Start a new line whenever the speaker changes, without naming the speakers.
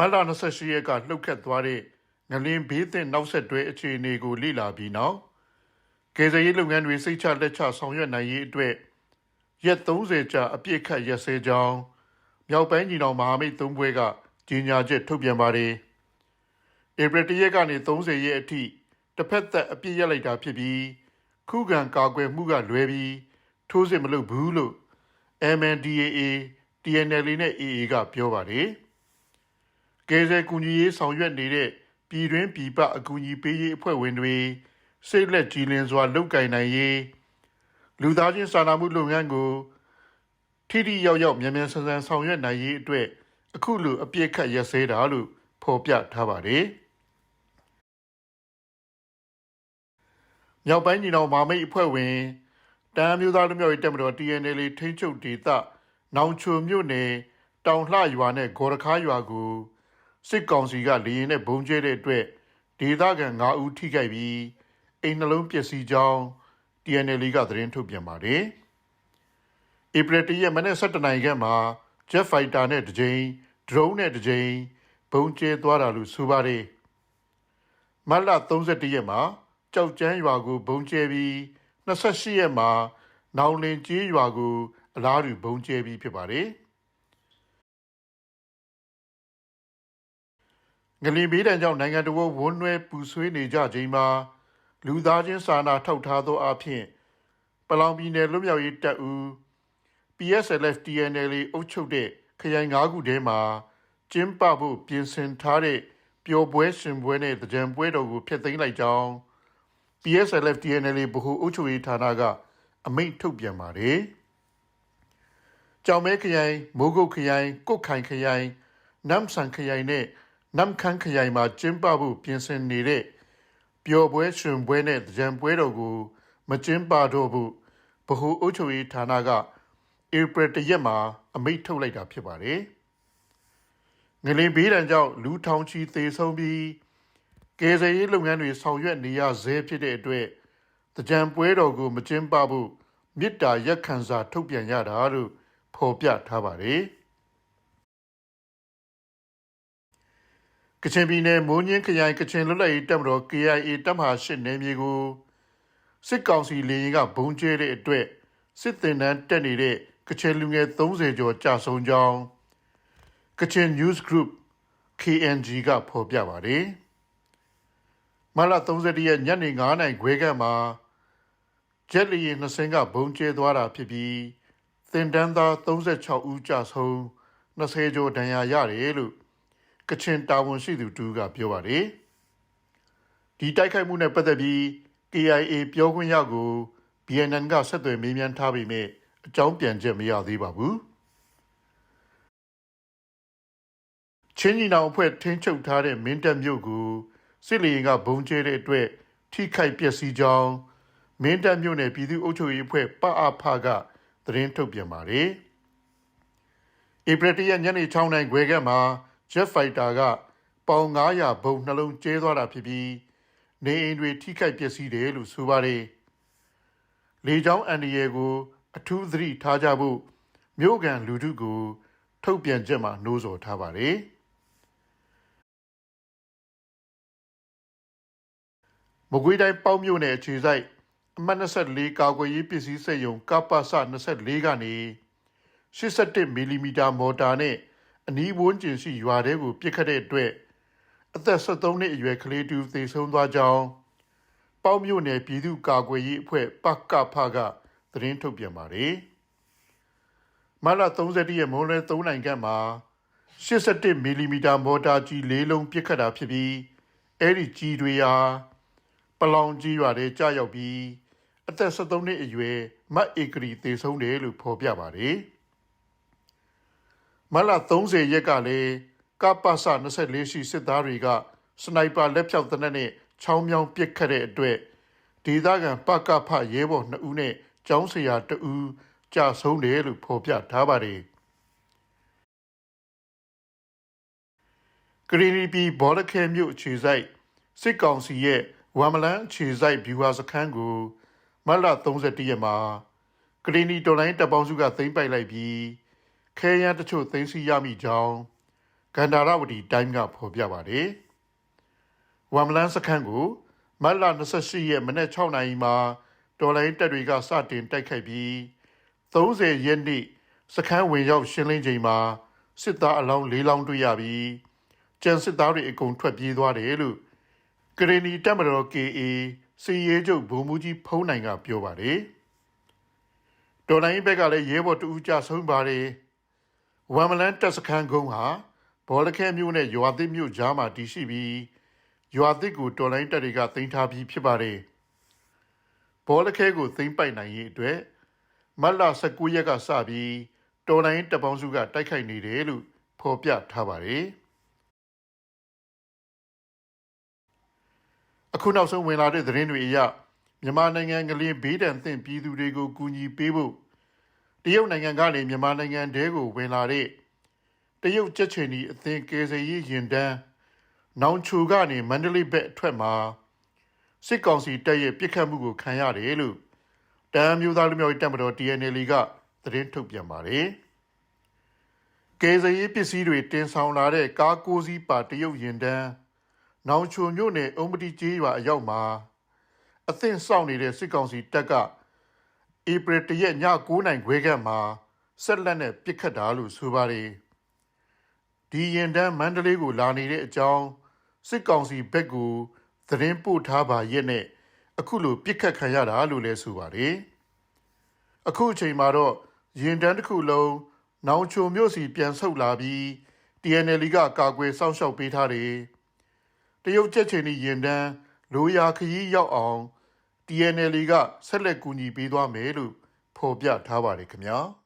မတ်လ28ရက်ကလှုပ်ခတ်သွားတဲ့ငလင်ဘေးသင့်နောက်ဆက်တွဲအခြေအနေကိုလေ့လာပြီးနောက်ကေဇရေးလုပ်ငန်းတွေစိတ်ချလက်ချဆောင်ရွက်နိုင်ရေးအတွက်ရက်30ကြာအပြည့်ခတ်ရက်စဲကြောင်းမြောက်ပိုင်းညီနောင်မဟာမိတ်သုံးဘွဲကကြီးညာချက်ထုတ်ပြန်ပါတယ်ဧပြီတရက်ကနေ30ရက်အထိတစ်ဖက်သက်အပြည့်ရက်လိုက်တာဖြစ်ပြီးခုခံကာကွယ်မှုကလွဲပြီးထိုးစစ်မလုပ်ဘူးလို့ MNDAA TNL နဲ့ AA ကပြောပါတယ်။ ကယ်ဆယ်ကူညီရေးဆောင်ရွက်နေတဲ့ပြည်တွင်းပြည်ပအကူအညီပေးရေးအဖွဲ့ဝင်တွေစိတ်လက်ကြည်လင်စွာလုပ်ကင်နိုင်ရေးလူသားချင်းစာနာမှုလုပ်ငန်းကိုထိထိရောက်ရောက်မြန်မြန်ဆန်ဆန်ဆောင်ရွက်နိုင်ရေးအတွက်အခုလိုအပြည့်ခတ်ရက်စဲတာလို့ဖော်ပြထားပါတယ်။မြောက်ပိုင်းညီနောင်မာမိတ်အဖွဲ့ဝင်တမ်းမျိုးသားလူမျိုးရေးတက်မတော် TNL ထိန်းချုပ်ဒေသနောင်ချိုမြို့နယ်တောင်လှရွာနဲ့ဂေါ်ရခါရွာကို စစ်ကောင်စီကလေရင်နဲ့ဘုံကျဲတဲ့အတွက်ဒေသခံ9ဦးထိခိုက်ပြီးအိမ်နှလုံးပျက်စီးကြောင်း TNL ကသတင်းထုတ်ပြန်ပါတယ်။ဧပြီတရက်မနေ့7နိုင်ခန့်မှာ Jet Fighter နဲ့တစ်ကြိမ် drone နဲ့တစ်ကြိမ်ဘုံကျဲသွားတာလို့ဆိုပါတယ်။မတ်လ31ရက်မှာကြောက်ကျန်းရွာကိုဘုံကျဲပြီး28ရက်မှာနောင်လင်ကျေးရွာကိုအလားတူဘုံကျဲပြီးဖြစ်ပါတယ်။ ငလင်ဘေးတံကြောင့်နိုင်ငံတော်ဝန်းနွဲပူဆွေးနေကြချိန်မှာလူသားချင်းစာနာထောက်ထားသောအဖြစ်ပလောင်ပြည်နယ်လွတ်မြောက်ရေးတပ်ဦး PSLF TNL အုပ်ချုပ်တဲ့ခရိုင်၅ခုထဲမှာကျင်းပဖို့ပြင်ဆင်ထားတဲ့ပျော်ပွဲရှင်ပွဲနဲ့တကြံပွဲတော်ကိုဖျက်သိမ်းလိုက်ကြောင်း PSLF TNL ဗဟိုအုပ်ချုပ်ရေးဌာနကအမိန့်ထုတ်ပြန်ပါတယ်။ကြောင်မဲခရိုင်မိုးကုတ်ခရိုင်ကုတ်ခိုင်ခရိုင်နမ်ဆန်ခရိုင်နဲ့ နမ်ခန်းခရိုင်မှာကျင်းပဖို့ပြင်ဆင်နေတဲ့ပျော်ပွဲရှင်ပွဲနဲ့ကြံပွဲတော်ကို မကျင်းပတော့ဘူးဗဟိုအုပ်ချုပ်ရေးဌာနကဧပြီတရက်မှာ အမိန့်ထုတ်လိုက်တာဖြစ်ပါတယ်။ငလင်ဘေးဒဏ်ကြောင့်လူထောင်ချီသေဆုံးပြီးကယ်ဆယ်ရေးလုပ်ငန်းတွေဆောင်ရွက်နေရဆဲဖြစ်တဲ့အတွက်ကြံပွဲတော်ကို မကျင်းပဖို့မြစ်တာရက်ခံစာထုတ်ပြန်ရတာလို့ဖော်ပြထားပါတယ်။ ကချင်ပြည်နယ်မိုးညင်းခရိုင်ကချင်လွတ်လပ်ရေးတပ်မတော် KIA တပ်မဟာ၈နယ်မြေကိုစစ်ကောင်စီလေရင်ကဘုံကျဲတဲ့အတွက်စစ်တင်တန်းတက်နေတဲ့ကချင်လူငယ်30ကျော်ကြာဆုံးကြောင်းကချင် News Group KNG ကဖော်ပြပါတယ်။မလ31ရက်ညနေ9:00နာရီခွဲကမှာဂျက်လီရင်နှစ်စင်းကဘုံကျဲသွားတာဖြစ်ပြီးတင်တန်းသား36ဦးကြာဆုံး20ကျော်ဒဏ်ရာရတယ်လို့ ကချင်တာဝန်ရှိသူတူကပြောပါတယ်ဒီတိုက်ခိုက်မှုနဲ့ပတ်သက်ပြီး KIA ပြောခွင့်ရကို BNN ကဆက်သွယ်မေးမြန်းထားပေမဲ့အကြောင်းပြန်ချက်မရသေးပါဘူးချင်းညီနောင်အဖွဲ့ထင်းချုပ်ထားတဲ့မင်းတပ်မြို့ကိုစစ်လေရင်ကဘုံကျဲတဲ့အတွက်ထိခိုက်ပျက်စီးကြောင်းမင်းတပ်မြို့နယ်ပြည်သူ့အုပ်ချုပ်ရေးအဖွဲ့ပအဖကသတင်းထုတ်ပြန်ပါတယ်ဧပြီတရက်ညနေ6:00နာရီခွဲကမှ Jet Fighter ကပေါင်900ဘုံနှလုံးကျဲသွားတာဖြစ်ပြီးနေအိမ်တွေထိခိုက်ပျက်စီးတယ်လို့ဆိုပါတယ်။လေကြောင်းအန်ဒီရဲကို အထူးသတိထားကြဖို့မြို့ကန်လူထုကို ထုတ်ပြန်ချက်မှာနှိုးဆော်ထားပါတယ်။မကွေးတိုင်းပေါက်မြို့နယ်အခြေဆိုင်အမှတ်24ကာကွယ်ရေးပစ္စည်းစက်ရုံကပ္ပစ24ကနေ81မီလီမီတာမော်တာနဲ့ အနီးဝန်းကျင်ရှိရွာတွေကိုပြစ်ခတ်တဲ့အတွက်အသက်73နှစ်အရွယ်ကလေးတူသေဆုံးသွားကြောင်းပေါက်မြို့နယ်ပြည်သူ့ကာကွယ်ရေးအဖွဲ့ပကဖကသတင်းထုတ်ပြန်ပါတယ်။မလ31ရက်မိုးလယ်3နိုင်ခန့်မှာ81မီလီမီတာမော်တာကြီး၄လုံးပြစ်ခတ်တာဖြစ်ပြီးအဲ့ဒီကြီးတွေဟာပလောင်ကြီးရွာထဲကျရောက်ပြီးအသက်73နှစ်အရွယ်မတ်ဧကရီသေဆုံးတယ်လို့ဖော်ပြပါတယ်။ မလ30ရက်ကလည်းကပ္ပစ24ရှိစစ်သားတွေကစနိုက်ပါလက်ဖြောက်တနက်နဲ့ချောင်းမြောင်းပစ်ခတ်တဲ့အတွက်ဒေသခံပကဖရဲဘော်2ဦးနဲ့ကျောင်းဆရာ2ဦးကြာဆုံးတယ်လို့ဖော်ပြထားပါတယ်ဂရီနီပီဘောလခဲမြို့အခြေဆိုင်စစ်ကောင်စီရဲ့ဝမ်မလန်အခြေဆိုင်ဗျူဟာစခန်းကိုမလ31ရက်မှာဂရီနီတော်လိုင်းတပ်ပေါင်းစုကသိမ်းပိုက်လိုက်ပြီး ခဲယမ်းတချို့သိမ်းဆည်းရမိကြောင်းဂန္ဓာရဝတီတိုင်းကဖော်ပြပါတယ်ဝမ်မလန်းစခန်းကိုမတ်လ28ရက်မနေ့6နာရီမှာတော်လိုင်းတပ်တွေကစတင်တိုက်ခိုက်ပြီး30ရက်နေ့စခန်းဝင်ရောက်ရှင်းလင်းချိန်မှာစစ်သားအလောင်း၄လောင်းတွေ့ရပြီးကျန်စစ်သားတွေအကုန်ထွက်ပြေးသွားတယ်လို့ကရင်နီတပ်မတော် KA စီရေးချုပ်ဗိုလ်မှူးကြီးဖုံးနိုင်ကပြောပါတယ်တော်လိုင်းဘက်ကလည်းရဲဘော်တူဦးကြဆုံးပါတယ် ဝမ်မလန်းတပ်စခန်းကုန်းဟာဘောလခဲမြို့နဲ့ရွာသစ်မြို့ကြားမှာတည်ရှိပြီးရွာသစ်ကိုတော်လိုင်းတပ်တွေကတင်ထားပြီးဖြစ်ပါတယ်ဘောလခဲကိုသိမ်းပိုက်နိုင်ရေးအတွက်မတ်လ19ရက်ကစပြီးတော်လိုင်းတပ်ပေါင်းစုကတိုက်ခိုက်နေတယ်လို့ဖော်ပြထားပါတယ်အခုနောက်ဆုံးဝင်လာတဲ့သတင်းတွေအရမြန်မာနိုင်ငံကလေးဘေးဒဏ်သင့်ပြည်သူတွေကိုကူညီပေးဖို့ တရုတ်နိုင်ငံကနေမြန်မာနိုင်ငံတဲကိုဝင်လာတဲ့တရုတ်ကြက်ချင်ဒီအသင်ကယ်ဆယ်ရေးရင်တန်းနောင်ချူကနေမန္တလေးဘက်အထွက်မှာစစ်ကောင်စီတပ်ရဲ့ပြစ်ခတ်မှုကိုခံရတယ်လို့တမ်းမျိုးသားလူမျိုးရေးတပ်မတော် TNL ကသတင်းထုတ်ပြန်ပါတယ်။ကယ်ဆယ်ရေးပစ္စည်းတွေတင်ဆောင်လာတဲ့ကားကိုးစီးပါတရုတ်ရင်တန်းနောင်ချုံမြို့နယ်အုံပတိကျေးရွာအရောက်မှာအသင့်စောင့်နေတဲ့စစ်ကောင်စီတပ်က ဧပြီတရက်ည9နိုင်ခွဲခန့်မှာဆက်လက်နဲ့ပြစ်ခတ်တာလို့ဆိုပါတယ်ဒီရင်တန်းမန္တလေးကိုလာနေတဲ့အကြောင်းစစ်ကောင်စီဘက်ကိုသတင်းပို့ထားပါရဲ့နဲ့အခုလိုပြစ်ခတ်ခံရတာလို့လည်းဆိုပါတယ်အခုအချိန်မှာတော့ရင်တန်းတစ်ခုလုံးနောင်ချုံမြို့စီပြန်ဆုတ်လာပြီး TNL ကကာကွယ်စောင့်ရှောက်ပေးထားတယ်တရုတ်ချက်ချင်ဒီရင်တန်းလိုရာခရီးရောက်အောင် TNL ကဆက်လက်ကူညီပေးသွားမယ်လို့ဖော်ပြထားပါတယ်ခင်ဗျာ။